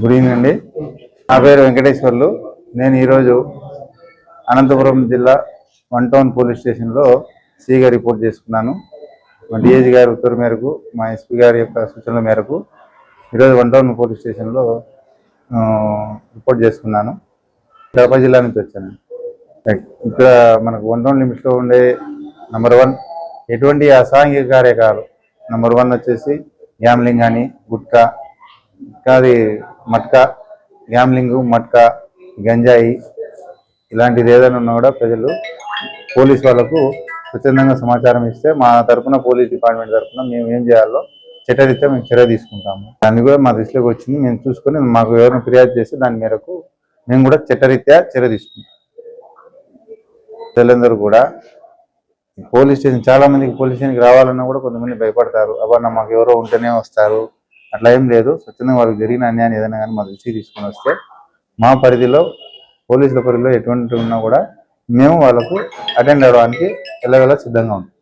Good evening అండి. నా పేరు వెంకటేశ్వర్లు. నేను ఈరోజు అనంతపురం జిల్లా వన్ టౌన్ పోలీస్ స్టేషన్లో సిగా రిపోర్ట్ చేసుకున్నాను. మా గారి ఉత్తర్వు మేరకు మా ఎస్పీ గారి యొక్క సూచనల మేరకు ఈరోజు వన్ టౌన్ పోలీస్ స్టేషన్లో రిపోర్ట్ చేసుకున్నాను. కడప జిల్లా నుంచి వచ్చాను. ఇక్కడ మనకు వన్ టౌన్ లిమిట్స్లో ఉండే నెంబర్ వన్ ఎటువంటి అసాంఘిక కార్యకాలు. నెంబర్ వన్ వచ్చేసి గ్యామ్లింగ్ కానీ గుట్కా ఇంకా అది మట్కా గ్యామ్లింగ్ మట్కా గంజాయి ఇలాంటిది ఏదైనా ఉన్నా కూడా ప్రజలు పోలీస్ వాళ్ళకు స్వచ్ఛందంగా సమాచారం ఇస్తే మా తరపున పోలీస్ డిపార్ట్మెంట్ తరపున మేము ఏం చేయాలో చట్టరీత్యా మేము చర్య తీసుకుంటాము. దాన్ని కూడా మా దృష్టిలోకి వచ్చింది. మేము చూసుకొని మాకు ఎవరైనా ఫిర్యాదు చేస్తే దాని మేరకు మేము కూడా చట్టరీత్యా చర్య తీసుకుంటాం. ప్రజలందరూ కూడా పోలీస్ స్టేషన్ చాలా మందికి పోలీస్ స్టేషన్కి రావాలన్నా కూడా కొంతమంది భయపడతారు. అబ్బా మాకు ఎవరో ఉంటేనే వస్తారు. అట్లా ఏం లేదు. స్వచ్ఛందంగా వాళ్ళకి జరిగిన అన్యాయం ఏదైనా కానీ మా దృష్టికి తీసుకొని వస్తే మా పరిధిలో పోలీసుల పరిధిలో ఎటువంటి ఉన్నా కూడా మేము వాళ్ళకు అటెండ్ అవ్వడానికి వెళ్ళగల సిద్ధంగా ఉంటాం.